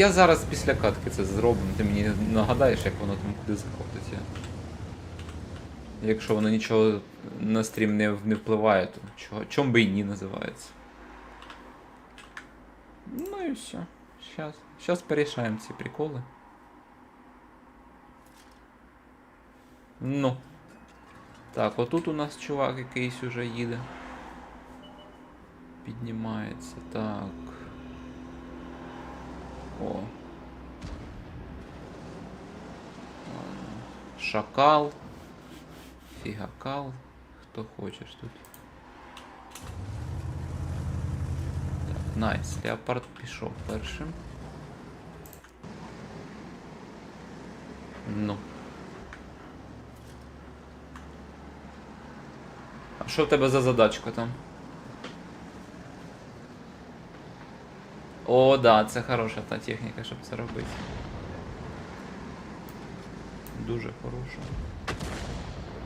я зараз після катки це зроблю, ти мені нагадаєш, як воно там куди заходить. Якщо воно нічого на стрім не, не впливає, то чого, чом би і ні називається. Ну і все. Щас. Щас порішаємо ці приколи. Ну. Так, отут у нас чувак якийсь уже їде. Піднімається. Так. О. Шакал. Фігакал. Хто хочеш тут. Так, найс. Леопард пішов першим. Ну. А що в тебе за задачка там? О, да, це хороша та техніка, щоб це робити. Дуже хороша.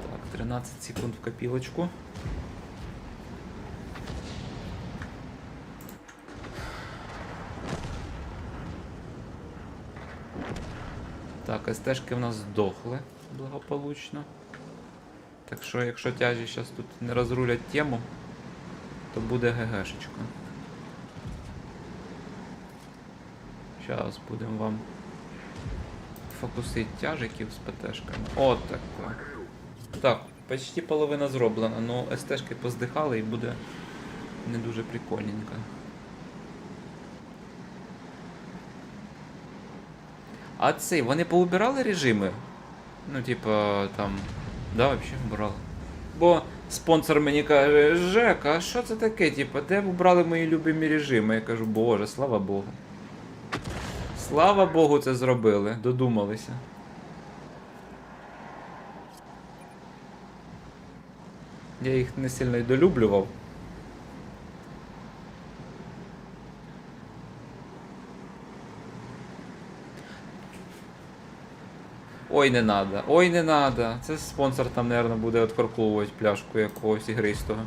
Так, 13 секунд в копілочку. Так, СТшки в нас здохли благополучно. Так що, якщо тяжі зараз тут не розрулять тему, то буде ГГшечка. Зараз будемо вам фокусити тяжиків з ПТшками. От так. Так, почти половина зроблена, ну СТшки поздихали і буде не дуже прикольненько. А цей, вони поубирали режими? Ну, типа, там. Да, вообще убрали. Бо спонсор мені каже, Жека, а що це таке? Типа, де ви убрали мої любимі режими? Я кажу, боже, слава Богу. Слава Богу, це зробили, додумалися. Я їх не сильно й долюблював. Ой, не надо, ой, не надо. Це спонсор там, наверное, буде откорковувати пляшку якогось ігристого.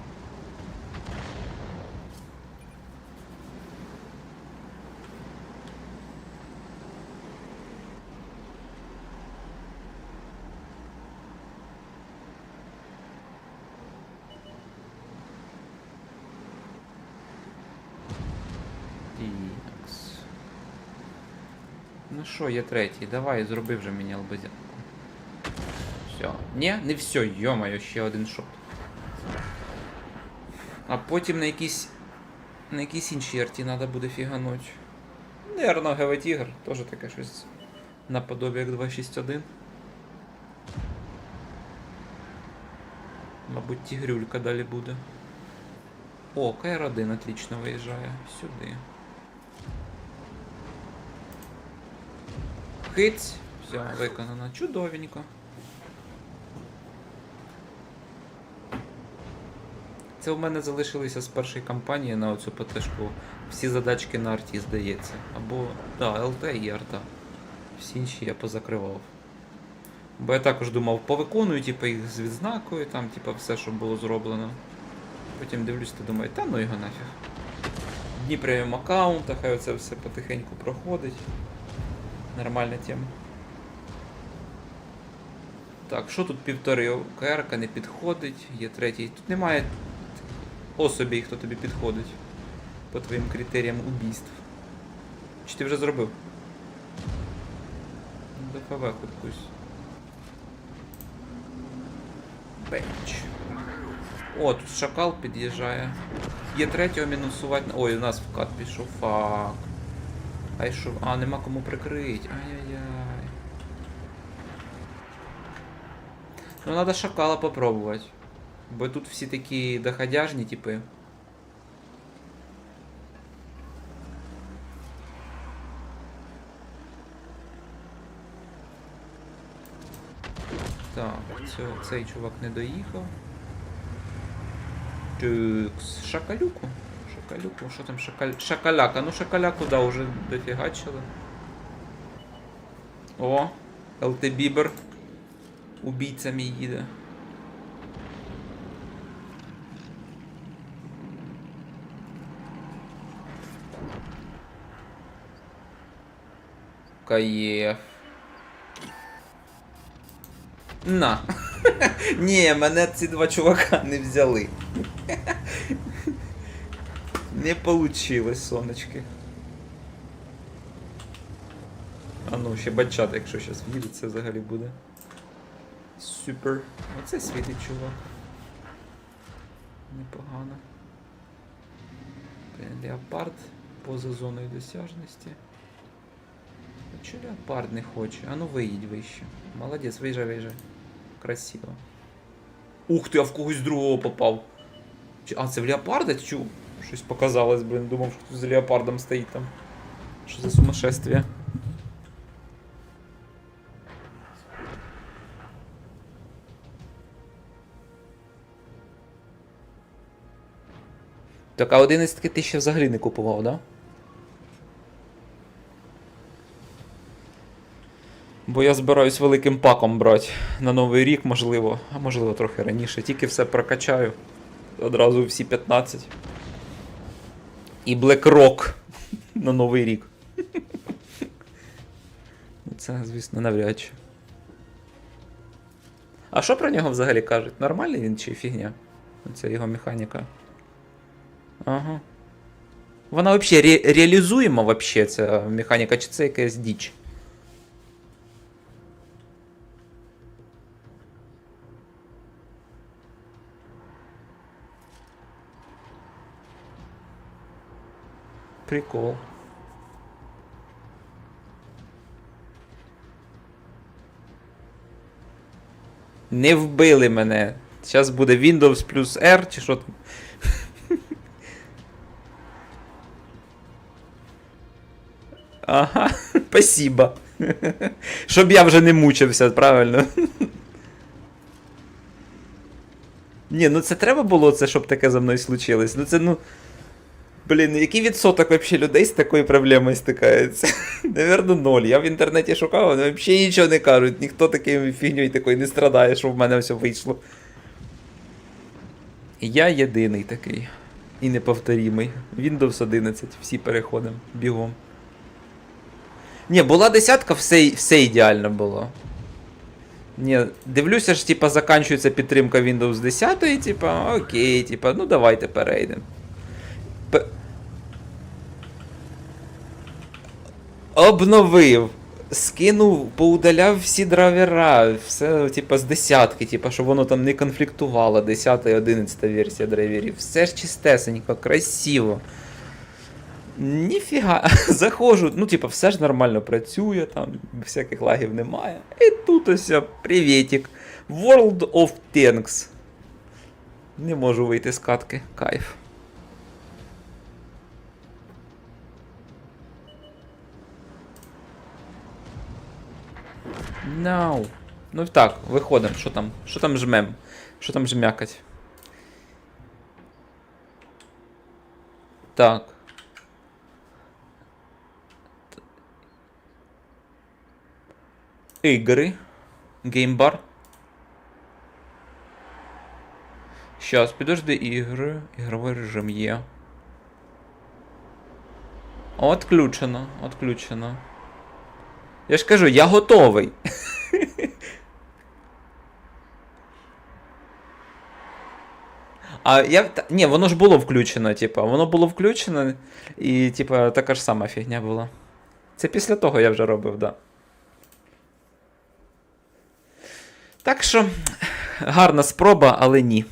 Ну що, є третій, давай, зроби вже мені албазянку. Все. Ні, не все, йомаю, ще один шот. А потім на якісь. На якісь інші арті треба буде фігануть. Наверно, ГВ Тігр, теж таке щось наподобі як 261. Мабуть, тігрюлька далі буде. О, КР-1 отлично виїжджає. Сюди. Хиць. Все, виконано. Чудовенько. Це в мене залишилися з першої кампанії на оцю ПТшку. Всі задачки на арті, здається. Або. Да, ЛТ і арта. Всі інші я позакривав. Бо я також думав, повиконую, типу, їх з відзнакою, там, типу, все, що було зроблено. Потім дивлюсь та думаю, та ну його нафіг. Дні преміум аккаунта, хай оце все потихеньку проходить. Нормальна тема. Так, що тут півтори? КРК не підходить, є третій. Тут немає особі, хто тобі підходить. По твоїм критеріям убійств. Чи ти вже зробив? ДФВ якусь. Бенч. О, тут шакал під'їжджає. Є третього мінусувати. Ой, у нас вкат пішов. Фак. А що? А, нема кому прикрити. Ай-яй-яй. Ну, надо шакала попробувати. Бо тут всі такі доходяжні, типи. Так, цей чувак не доїхав. Тюкс. Шакалюку. Шакалюку, що там шакаль... Шакаляка. Ну шакаляку, да, уже дофігачили. О, ЛТ Бібер. Убійцями їде. Каєф. На. Ні, мене ці два чувака не взяли. Не получилось, сонечки. А ну, ще бачата, якщо зараз в'їде, це взагалі буде. Супер. Оце світить чувак. Непогано. Леопард поза зоною досяжності. А чого леопард не хоче? А ну виїдь вище. Молодець, виїжджай, виїжджай. Красиво. Ух ти, а в когось другого попав. А, це в леопарда чу? Щось показалось, блін, думав, що хтось за леопардом стоїть там. Що за сумасшествие? Так, а 11 ти ще взагалі не купував, да? Бо я збираюсь великим паком брати на новий рік, можливо, а можливо трохи раніше. Тільки все прокачаю. Одразу всі 15. І BlackRock на новий рік. Це, звісно, навряд чи. А що про нього взагалі кажуть? Нормальний він чи фігня? Це його механіка. Ага. Вона взагалі ре- реалізуєма вообще, ця механіка, чи це якась діч? Прикол. Не вбили мене. Зараз буде Windows плюс R, чи що там. Ага, спасибо. Щоб я вже не мучився, правильно. Ні, ну це треба було це, щоб таке за мною случилось. Ну це ну. Блін, який відсоток вообще людей з такою проблемою стикається? Навірно, ноль. Я в інтернеті шукав, вони взагалі нічого не кажуть. Ніхто такою фігньою такою не страдає, що в мене все вийшло. Я єдиний такий. І неповторімий. Windows 11, всі переходимо бігом. Ні, була десятка, все, все ідеально було. Ні, дивлюся ж, типа, заканчується підтримка Windows 10, типа, окей, типа, ну давайте перейдемо. Обновив. Скинув, поудаляв всі драйвера, все, типа, з десятки, типа, щоб воно там не конфліктувало, 10 і 11 версія драйверів. Все ж чистесенько, красиво. Ніфіга, заходжу, ну, типа, все ж нормально працює, там всяких лагів немає. І тут ось привітик. World of Tanks. Не можу вийти з катки. Кайф. No. Ну так, виходимо. Що там? Що там жмем? Що там жмякать? Так. Ігри. Геймбар. Щас, підожди ігри. Ігровий режим є. Отключено, отключено. Я ж кажу, я готовий. А я. Ні, воно ж було включено, типа, воно було включено, і, типа, така ж сама фігня була. Це після того я вже робив, да. Так що, гарна спроба, але ні.